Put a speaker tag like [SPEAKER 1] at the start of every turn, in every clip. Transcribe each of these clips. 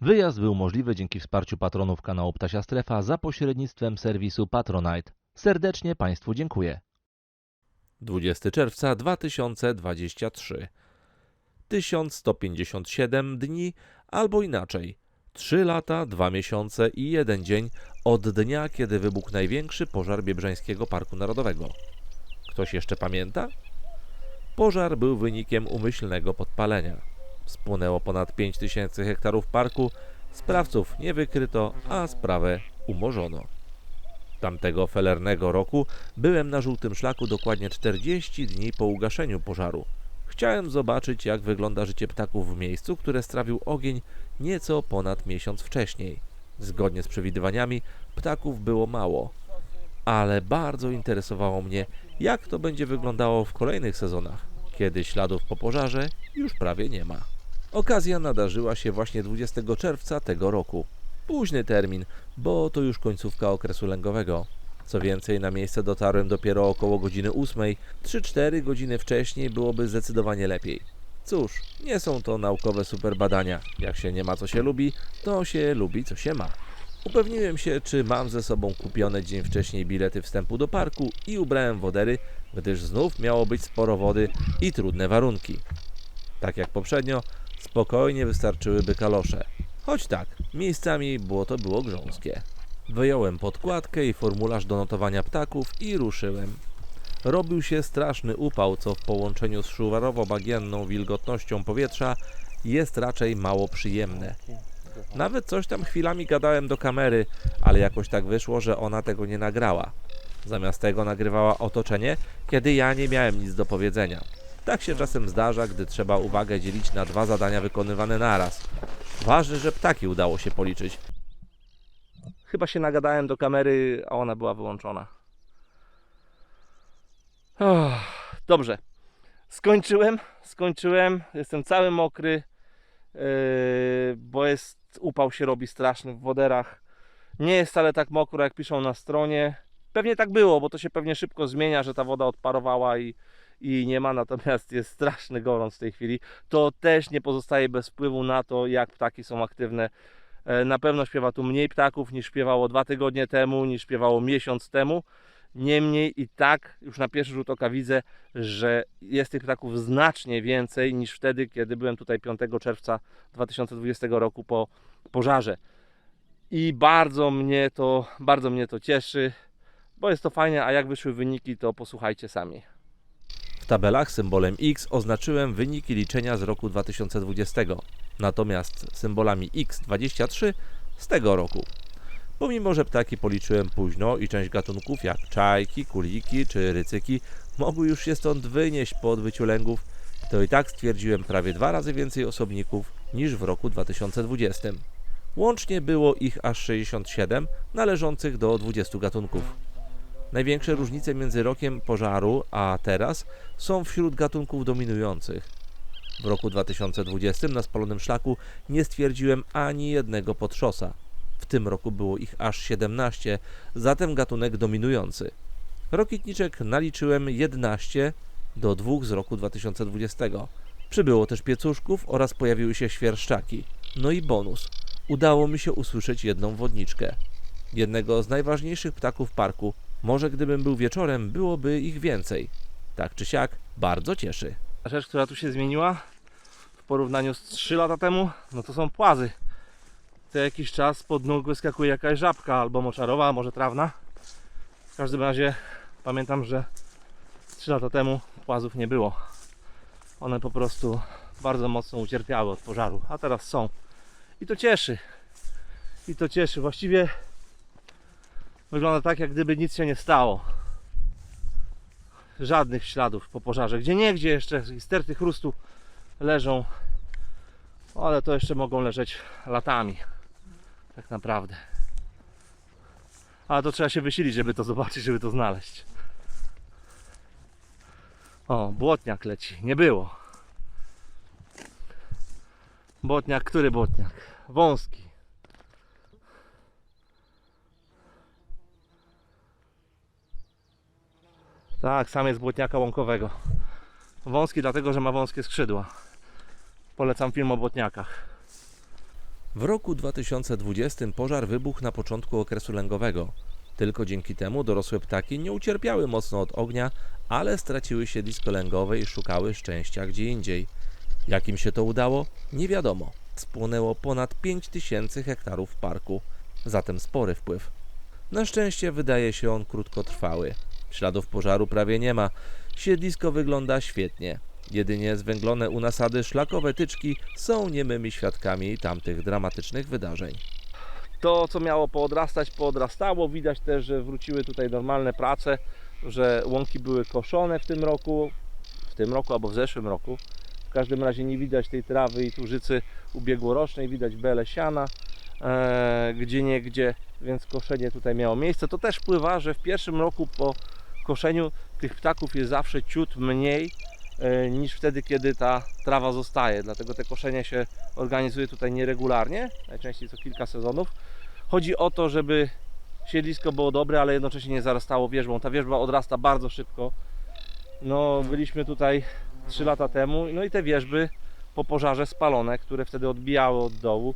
[SPEAKER 1] Wyjazd był możliwy dzięki wsparciu patronów kanału Ptasia Strefa za pośrednictwem serwisu Patronite. Serdecznie Państwu dziękuję. 20 czerwca 2023 1157 dni, albo inaczej 3 lata, 2 miesiące i 1 dzień od dnia, kiedy wybuchł największy pożar Biebrzańskiego Parku Narodowego. Ktoś jeszcze pamięta? Pożar był wynikiem umyślnego podpalenia. Spłonęło ponad 5000 hektarów parku, sprawców nie wykryto, a sprawę umorzono. Tamtego felernego roku byłem na żółtym szlaku dokładnie 40 dni po ugaszeniu pożaru. Chciałem zobaczyć, jak wygląda życie ptaków w miejscu, które strawił ogień nieco ponad miesiąc wcześniej. Zgodnie z przewidywaniami, ptaków było mało, ale bardzo interesowało mnie, jak to będzie wyglądało w kolejnych sezonach, kiedy śladów po pożarze już prawie nie ma. Okazja nadarzyła się właśnie 20 czerwca tego roku. Późny termin, bo to już końcówka okresu lęgowego. Co więcej, na miejsce dotarłem dopiero około godziny 8, 3-4 godziny wcześniej byłoby zdecydowanie lepiej. Cóż, nie są to naukowe superbadania. Jak się nie ma co się lubi, to się lubi co się ma. Upewniłem się, czy mam ze sobą kupione dzień wcześniej bilety wstępu do parku i ubrałem wodery, gdyż znów miało być sporo wody i trudne warunki. Tak jak poprzednio, spokojnie wystarczyłyby kalosze. Choć tak, miejscami błoto było grząskie. Wyjąłem podkładkę i formularz do notowania ptaków i ruszyłem. Robił się straszny upał, co w połączeniu z szuwarowo-bagienną wilgotnością powietrza jest raczej mało przyjemne. Nawet coś tam chwilami gadałem do kamery, ale jakoś tak wyszło, że ona tego nie nagrała. Zamiast tego nagrywała otoczenie, kiedy ja nie miałem nic do powiedzenia. Tak się czasem zdarza, gdy trzeba uwagę dzielić na dwa zadania wykonywane naraz. Ważne, że ptaki udało się policzyć. Chyba się nagadałem do kamery, a ona była wyłączona. Oh, dobrze. Skończyłem, skończyłem. Jestem cały mokry, yy, bo jest upał się robi straszny w woderach. Nie jest wcale tak mokro, jak piszą na stronie. Pewnie tak było, bo to się pewnie szybko zmienia, że ta woda odparowała i, i nie ma, natomiast jest straszny gorąc w tej chwili. To też nie pozostaje bez wpływu na to, jak ptaki są aktywne. E, Na pewno śpiewa tu mniej ptaków niż śpiewało dwa tygodnie temu, niż śpiewało miesiąc temu. Niemniej i tak już na pierwszy rzut oka widzę, że jest tych ptaków znacznie więcej niż wtedy, kiedy byłem tutaj 5 czerwca 2020 roku po pożarze. I bardzo mnie to, bardzo mnie to cieszy, bo jest to fajne, a jak wyszły wyniki, to posłuchajcie sami. W tabelach symbolem X oznaczyłem wyniki liczenia z roku 2020, natomiast symbolami X23 z tego roku. Pomimo, że ptaki policzyłem późno i część gatunków jak czajki, kuliki czy rycyki mogły już się stąd wynieść po odbyciu lęgów, to i tak stwierdziłem prawie dwa razy więcej osobników niż w roku 2020. Łącznie było ich aż 67, należących do 20 gatunków. Największe różnice między rokiem pożaru a teraz są wśród gatunków dominujących. W roku 2020 na spalonym szlaku nie stwierdziłem ani jednego podszosa. W tym roku było ich aż 17, zatem gatunek dominujący. Rokitniczek naliczyłem 11 do dwóch z roku 2020. Przybyło też piecuszków oraz pojawiły się świerszczaki. No i bonus. Udało mi się usłyszeć jedną wodniczkę. Jednego z najważniejszych ptaków parku. Może gdybym był wieczorem, byłoby ich więcej. Tak czy siak, bardzo cieszy. Rzecz, która tu się zmieniła w porównaniu z 3 lata temu, no to są płazy. Co jakiś czas pod nóg wyskakuje jakaś żabka, albo moczarowa, może trawna. W każdym razie pamiętam, że 3 lata temu płazów nie było. One po prostu bardzo mocno ucierpiały od pożaru, a teraz są. I to cieszy. I to cieszy. Właściwie wygląda tak, jak gdyby nic się nie stało. Żadnych śladów po pożarze. Gdzie niegdzie jeszcze sterty chrustu leżą, ale to jeszcze mogą leżeć latami. Tak naprawdę. Ale to trzeba się wysilić, żeby to zobaczyć, żeby to znaleźć. O, błotniak leci. Nie było. Błotniak, który błotniak? Wąski. Tak, sam jest błotniaka łąkowego. Wąski dlatego, że ma wąskie skrzydła. Polecam film o błotniakach. W roku 2020 pożar wybuchł na początku okresu lęgowego. Tylko dzięki temu dorosłe ptaki nie ucierpiały mocno od ognia, ale straciły siedlisko lęgowe i szukały szczęścia gdzie indziej. Jak im się to udało? Nie wiadomo. Spłonęło ponad 5000 hektarów parku, zatem spory wpływ. Na szczęście wydaje się on krótkotrwały. Śladów pożaru prawie nie ma. Siedlisko wygląda świetnie. Jedynie zwęglone u nasady szlakowe tyczki są niemymi świadkami tamtych dramatycznych wydarzeń.
[SPEAKER 2] To, co miało poodrastać, poodrastało. Widać też, że wróciły tutaj normalne prace, że łąki były koszone w tym roku, w tym roku albo w zeszłym roku. W każdym razie nie widać tej trawy i tużycy ubiegłorocznej, widać bele siana, e, gdzie więc koszenie tutaj miało miejsce. To też wpływa, że w pierwszym roku po koszeniu tych ptaków jest zawsze ciut mniej e, niż wtedy, kiedy ta trawa zostaje. Dlatego te koszenie się organizuje tutaj nieregularnie, najczęściej co kilka sezonów. Chodzi o to, żeby siedlisko było dobre, ale jednocześnie nie zarastało wierzbą. Ta wierzba odrasta bardzo szybko. No, byliśmy tutaj 3 lata temu, no i te wierzby po pożarze spalone, które wtedy odbijały od dołu,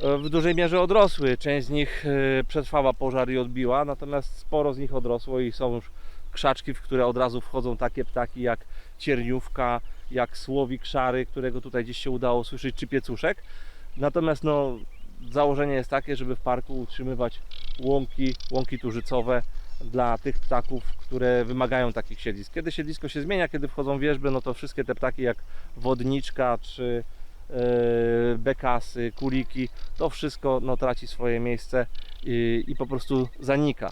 [SPEAKER 2] w dużej mierze odrosły. Część z nich e, przetrwała pożar i odbiła, natomiast sporo z nich odrosło i są już krzaczki, w które od razu wchodzą takie ptaki jak cierniówka, jak słowik szary, którego tutaj gdzieś się udało słyszeć, czy piecuszek. Natomiast no, założenie jest takie, żeby w parku utrzymywać łąki, łąki tużycowe dla tych ptaków, które wymagają takich siedlisk. Kiedy siedlisko się zmienia, kiedy wchodzą wierzby, no to wszystkie te ptaki jak wodniczka czy e, bekasy, kuliki, to wszystko no, traci swoje miejsce i, i po prostu zanika.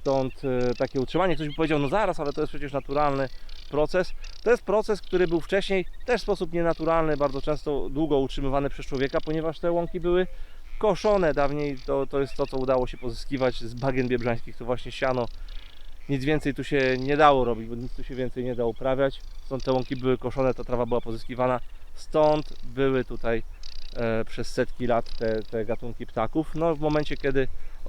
[SPEAKER 2] Stąd e, takie utrzymanie. Ktoś by powiedział, no zaraz, ale to jest przecież naturalny proces. To jest proces, który był wcześniej też w sposób nienaturalny, bardzo często długo utrzymywany przez człowieka, ponieważ te łąki były koszone. Dawniej to, to jest to, co udało się pozyskiwać z bagien biebrzańskich, to właśnie siano. Nic więcej tu się nie dało robić, bo nic tu się więcej nie da uprawiać. Stąd te łąki były koszone, ta trawa była pozyskiwana. Stąd były tutaj przez setki lat te, te gatunki ptaków. No w momencie, kiedy e,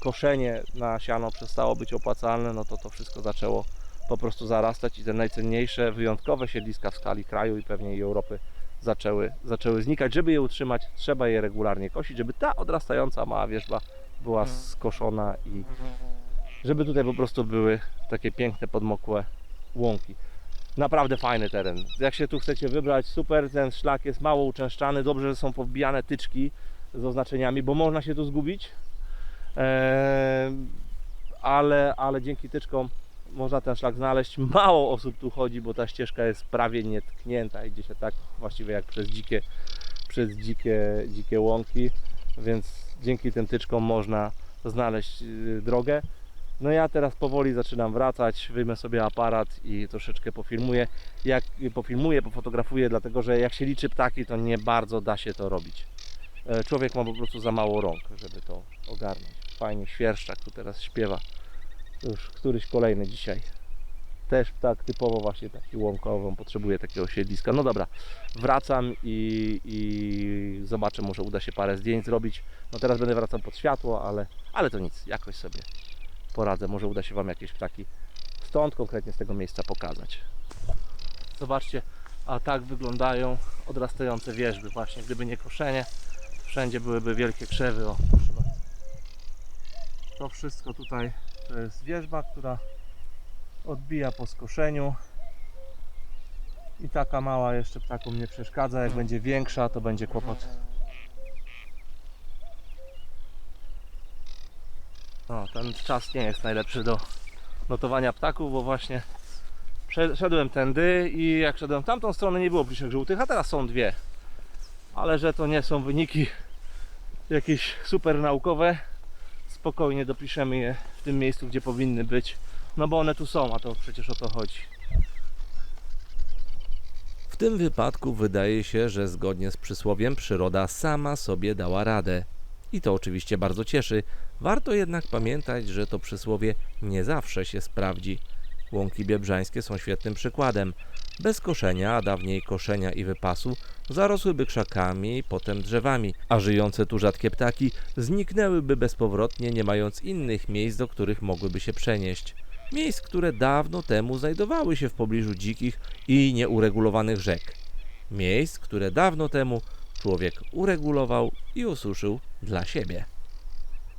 [SPEAKER 2] koszenie na siano przestało być opłacalne, no to to wszystko zaczęło po prostu zarastać i te najcenniejsze, wyjątkowe siedliska w skali kraju i pewnie i Europy zaczęły, zaczęły znikać. Żeby je utrzymać, trzeba je regularnie kosić, żeby ta odrastająca mała wierzba była skoszona i żeby tutaj po prostu były takie piękne, podmokłe łąki. Naprawdę fajny teren. Jak się tu chcecie wybrać, super, ten szlak jest mało uczęszczany, dobrze, że są powbijane tyczki z oznaczeniami, bo można się tu zgubić. Eee, ale, ale dzięki tyczkom można ten szlak znaleźć. Mało osób tu chodzi, bo ta ścieżka jest prawie nietknięta. Idzie się tak właściwie jak przez dzikie, przez dzikie, dzikie łąki, więc dzięki tym tyczkom można znaleźć y, drogę. No ja teraz powoli zaczynam wracać, wyjmę sobie aparat i troszeczkę pofilmuję. Jak pofilmuję, pofotografuję, dlatego że jak się liczy ptaki, to nie bardzo da się to robić. E, Człowiek ma po prostu za mało rąk, żeby to ogarnąć. Fajnie, świerszczak tu teraz śpiewa. Już któryś kolejny dzisiaj. Też ptak typowo właśnie taki łąkowy, on potrzebuje takiego siedliska. No dobra, wracam i, i zobaczę, może uda się parę zdjęć zrobić. No teraz będę wracał pod światło, ale, ale to nic, jakoś sobie poradzę. Może uda się Wam jakieś ptaki stąd, konkretnie z tego miejsca pokazać. Zobaczcie, a tak wyglądają odrastające wierzby. Właśnie, gdyby nie koszenie, wszędzie byłyby wielkie krzewy. O. To wszystko tutaj to jest wierzba, która odbija po skoszeniu. I taka mała jeszcze ptakom nie przeszkadza. Jak będzie większa, to będzie kłopot. No, ten czas nie jest najlepszy do notowania ptaków, bo właśnie szedłem tędy i jak szedłem w tamtą stronę nie było pliszek żółtych, a teraz są dwie. Ale że to nie są wyniki jakieś super naukowe, spokojnie dopiszemy je w tym miejscu, gdzie powinny być. No bo one tu są, a to przecież o to chodzi.
[SPEAKER 1] W tym wypadku wydaje się, że zgodnie z przysłowiem przyroda sama sobie dała radę. I to oczywiście bardzo cieszy. Warto jednak pamiętać, że to przysłowie nie zawsze się sprawdzi. Łąki biebrzańskie są świetnym przykładem. Bez koszenia, a dawniej koszenia i wypasu, zarosłyby krzakami, potem drzewami, a żyjące tu rzadkie ptaki zniknęłyby bezpowrotnie, nie mając innych miejsc, do których mogłyby się przenieść. Miejsc, które dawno temu znajdowały się w pobliżu dzikich i nieuregulowanych rzek. Miejsc, które dawno temu człowiek uregulował i ususzył dla siebie.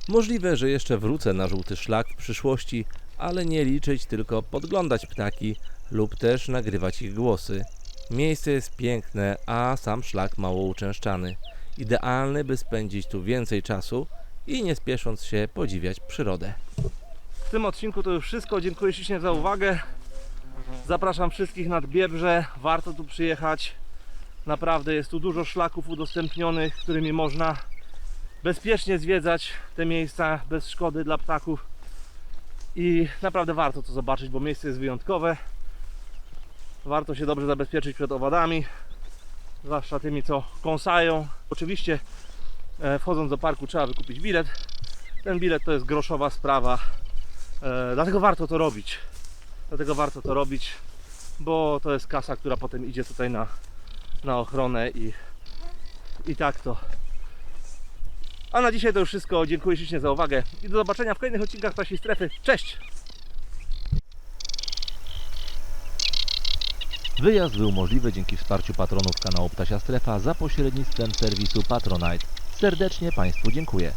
[SPEAKER 1] Możliwe, że jeszcze wrócę na żółty szlak w przyszłości, ale nie liczyć, tylko podglądać ptaki lub też nagrywać ich głosy. Miejsce jest piękne, a sam szlak mało uczęszczany. Idealny, by spędzić tu więcej czasu i nie spiesząc się podziwiać przyrodę.
[SPEAKER 2] W tym odcinku to już wszystko. Dziękuję ślicznie za uwagę. Zapraszam wszystkich nad Biebrze. Warto tu przyjechać. Naprawdę jest tu dużo szlaków udostępnionych, którymi można bezpiecznie zwiedzać te miejsca bez szkody dla ptaków. I naprawdę warto to zobaczyć, bo miejsce jest wyjątkowe. Warto się dobrze zabezpieczyć przed owadami, zwłaszcza tymi, co kąsają. Oczywiście e, wchodząc do parku trzeba wykupić bilet. Ten bilet to jest groszowa sprawa. E, dlatego warto to robić. Dlatego warto to robić, bo to jest kasa, która potem idzie tutaj na, na ochronę i, i tak to. A na dzisiaj to już wszystko. Dziękuję ślicznie za uwagę i do zobaczenia w kolejnych odcinkach Ptasiej Strefy. Cześć!
[SPEAKER 1] Wyjazd był możliwy dzięki wsparciu patronów kanału Ptasia Strefa za pośrednictwem serwisu Patronite. Serdecznie Państwu dziękuję.